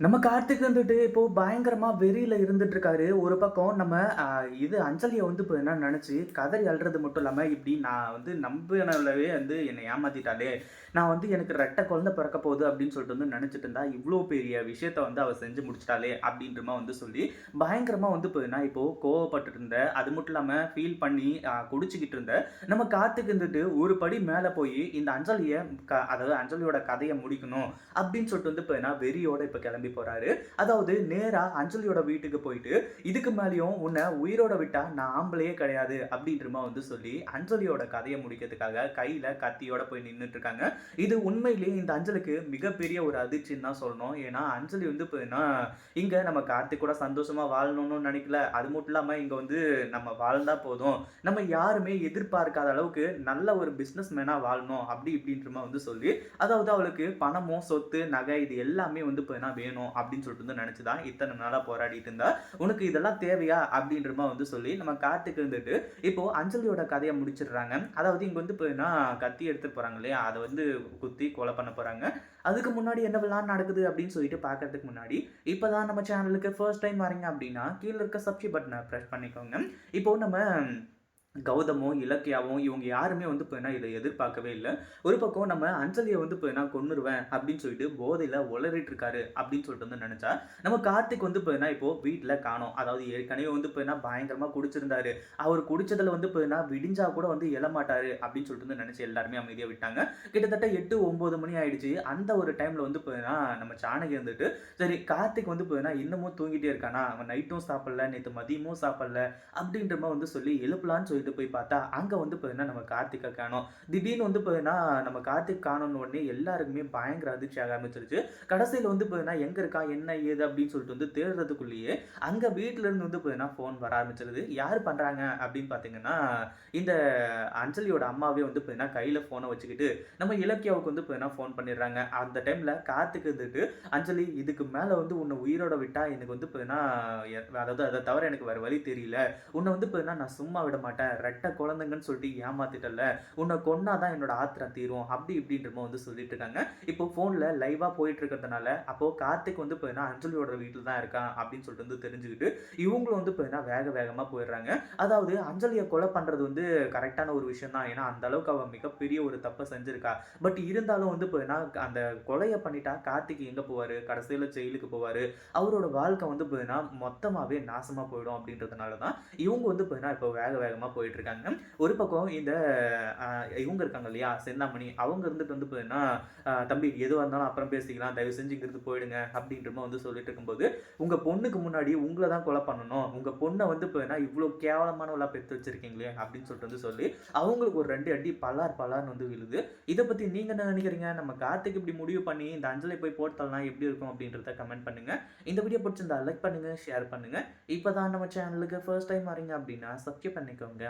நம்ம கார்த்திக் வந்துட்டு இப்போ பயங்கரமா வெறியில இருந்துட்டு இருக்காரு ஒரு பக்கம் நம்ம இது அஞ்சலியை வந்து இப்போ என்ன நினைச்சு கதறி அழுறது மட்டும் இல்லாம இப்படி நான் வந்து நம்பினவே வந்து என்னை ஏமாத்திட்டாலே நான் வந்து எனக்கு ரெட்டை குழந்தை பிறக்க போகுது அப்படின்னு சொல்லிட்டு வந்து நினைச்சிட்டு இருந்தா இவ்வளோ பெரிய விஷயத்த வந்து அவள் செஞ்சு முடிச்சிட்டாலே அப்படின்றமா வந்து சொல்லி பயங்கரமா வந்து இப்போ என்ன இப்போ கோவப்பட்டு இருந்த அது மட்டும் இல்லாம ஃபீல் பண்ணி குடிச்சிக்கிட்டு குடிச்சுக்கிட்டு இருந்த நம்ம கார்த்திக் வந்துட்டு ஒரு படி மேலே போய் இந்த அஞ்சலியை க அதாவது அஞ்சலியோட கதையை முடிக்கணும் அப்படின்னு சொல்லிட்டு வந்து இப்போ என்ன வெறியோட இப்போ கிளம்பி போறாரு. அதாவது நேரா அஞ்சலியோட வீட்டுக்கு போயிட்டு இதுக்கு மேலேயும் உன்னை உயிரோட விட்டா நான் ஆம்பளையே கிடையாது அப்படின்றமா வந்து சொல்லி அஞ்சலியோட கதையை முடிக்கிறதுக்காக கையில கத்தியோட போய் நின்றுட்டு இருக்காங்க இது உண்மையிலேயே இந்த அஞ்சலுக்கு மிகப்பெரிய ஒரு அதிர்ச்சின்னு தான் சொல்லணும். ஏன்னா அஞ்சலி வந்து இப்போ இங்க நம்ம கார்த்திக் கூட சந்தோஷமா வாழணும்னு நினைக்கல. அது மட்டும் இல்லாம இங்க வந்து நம்ம வாழ்ந்தா போதும். நம்ம யாருமே எதிர்பார்க்காத அளவுக்கு நல்ல ஒரு பிஸ்னஸ் மேனா வாழணும். அப்படி இப்படின்றமா வந்து சொல்லி அதாவது அவளுக்கு பணமும் சொத்து நகை இது எல்லாமே வந்து இப்போ என்ன வேணும் அப்படின்னு சொல்லிட்டு வந்து நினைச்சுதான் இத்தனை நாளாக போராடிட்டு இருந்தா. உனக்கு இதெல்லாம் தேவையா அப்படின்றமா வந்து சொல்லி நம்ம கார்த்திக் இருந்துட்டு இப்போ அஞ்சலியோட கதையை முடிச்சிடுறாங்க. அதாவது இங்கே வந்து இப்போ என்ன கத்தி எடுத்துகிட்டு போகிறாங்க இல்லையா? அதை வந்து குத்தி கொலை பண்ண போகிறாங்க அதுக்கு முன்னாடி என்னவெல்லாம் நடக்குது அப்படின்னு சொல்லிட்டு பார்க்கறதுக்கு முன்னாடி இப்போ தான் நம்ம சேனலுக்கு ஃபர்ஸ்ட் டைம் வரீங்க அப்படின்னா கீழே இருக்க சப்ஸ்கிரைப் பட்டனை ப்ரெஸ் பண்ணிக்கோங்க. இப்போ நம்ம கௌதமும் இலக்கியாவும் இவங்க யாருமே வந்து இப்போ என்ன இதை எதிர்பார்க்கவே இல்லை. ஒரு பக்கம் நம்ம அஞ்சலியை வந்து இப்போ என்ன கொன்னுருவேன் அப்படின்னு சொல்லிட்டு போதையில் உளறிட்டு இருக்காரு அப்படின்னு சொல்லிட்டு வந்து நினச்சா நம்ம கார்த்திக் வந்து இப்போ என்ன இப்போ வீட்டில் காணோம். அதாவது ஏற்கனவே வந்து இப்போ என்ன பயங்கரமாக குடிச்சிருந்தாரு. அவர் குடிச்சதில் வந்து இப்போ என்ன விடிஞ்சா கூட வந்து எழமாட்டாரு அப்படின்னு சொல்லிட்டு வந்து நினச்சி எல்லாருமே அமைதியாக விட்டாங்க. கிட்டத்தட்ட எட்டு ஒம்பது மணி ஆயிடுச்சு. அந்த ஒரு டைமில் வந்து இப்போ என்ன நம்ம சாணகி வந்துட்டு சரி கார்த்திக் வந்து இப்போ என்ன இன்னமும் தூங்கிட்டே இருக்கானா? அவன் நைட்டும் சாப்பிடல நேற்று மதியமும் சாப்பிடல அப்படின்ற மாதிரி வந்து சொல்லி எழுப்பலான்னு சொல்லிட்டு போய் பார்த்தா அங்கே வந்து பார்த்தீங்கன்னா நம்ம கார்த்திகை காணோம். திடீர்னு வந்து பார்த்தீங்கன்னா நம்ம கார்த்திக் காணோன்னு உடனே எல்லாருக்குமே பயங்கர அதிர்ச்சி ஆக ஆரம்பிச்சிருச்சு. கடைசியில் வந்து பார்த்தீங்கன்னா எங்கே இருக்கா என்ன ஏது அப்படின்னு சொல்லிட்டு வந்து தேடுறதுக்குள்ளேயே அங்கே வீட்டிலேருந்து வந்து பார்த்தீங்கன்னா ஃபோன் வர ஆரம்பிச்சிருது. யார் பண்ணுறாங்க அப்படின்னு பார்த்தீங்கன்னா இந்த அஞ்சலியோட அம்மாவே வந்து பார்த்தீங்கன்னா கையில் ஃபோனை வச்சுக்கிட்டு நம்ம இலக்கியாவுக்கு வந்து பார்த்தீங்கன்னா ஃபோன் பண்ணிடுறாங்க. அந்த டைமில் கார்த்திக் இருந்துட்டு அஞ்சலி இதுக்கு மேலே வந்து உன்னை உயிரோட விட்டால் எனக்கு வந்து பார்த்தீங்கன்னா அதாவது அதை தவிர எனக்கு வேறு வழி தெரியல. உன்னை வந்து பார்த்தீங்கன்னா நான் சும்மா விட மாட்டேன். ரெட்டை குழந்தைங்கன்னு சொல்லிட்டு ஏமாத்திட்டல உன்னை கொன்னாதான் என்னோட ஆத்திரம் தீரும். அப்படி இப்படின்றமோ வந்து சொல்லிட்டு இருக்காங்க. இப்போ ஃபோனில் லைவாக போயிட்டு இருக்கிறதுனால அப்போ கார்த்திக் வந்து போயின்னா அஞ்சலியோட வீட்டில் தான் இருக்கான் அப்படின்னு சொல்லிட்டு வந்து தெரிஞ்சுக்கிட்டு இவங்களும் வந்து பார்த்தீங்கன்னா வேக வேகமாக போயிடுறாங்க. அதாவது அஞ்சலியை கொலை பண்ணுறது வந்து கரெக்டான ஒரு விஷயம் தான். ஏன்னா அந்த அளவுக்கு அவன் மிகப்பெரிய ஒரு தப்பை செஞ்சிருக்கா. பட் இருந்தாலும் வந்து போயின்னா அந்த கொலையை பண்ணிட்டா கார்த்திக் எங்கே போவார்? கடைசியில் ஜெயிலுக்கு போவார். அவரோட வாழ்க்கை வந்து போயின்னா மொத்தமாகவே நாசமாக போயிடும் அப்படின்றதுனால தான் இவங்க வந்து போயின்னா இப்போ வேக வேகமாக போயிட்டு இருக்காங்க ஒரு பக்கம் இந்த இவங்க இருக்காங்க இல்லையா செந்தாமணி அவங்க இருந்துட்டு வந்து போதுன்னா தம்பி எதுவாக இருந்தாலும் அப்புறம் பேசிக்கலாம் தயவு செஞ்சு இங்கிருந்து போயிடுங்க அப்படின்றமா வந்து சொல்லிட்டு இருக்கும்போது உங்கள் பொண்ணுக்கு முன்னாடி உங்களை தான் கொலை பண்ணணும். உங்கள் பொண்ணை வந்து பார்த்தீங்கன்னா இவ்வளோ கேவலமானவளா பெற்று வச்சிருக்கீங்களே அப்படின்னு சொல்லிட்டு வந்து சொல்லி அவங்களுக்கு ஒரு ரெண்டு அடி பலார் பலார்னு வந்து விழுது. இதை பற்றி நீங்கள் என்ன நினைக்கிறீங்க? நம்ம கார்த்திக் இப்படி முடிவு பண்ணி இந்த அஞ்சலை போய் போட்டலாம் எப்படி இருக்கும் அப்படின்றத கமெண்ட் பண்ணுங்க. இந்த வீடியோ பிடிச்சிருந்தா லைக் பண்ணுங்க ஷேர் பண்ணுங்க. இப்போ தான் நம்ம சேனலுக்கு ஃபர்ஸ்ட் டைம் வரீங்க அப்படின்னா சப்ஸ்கிரைப் பண்ணிக்கோங்க.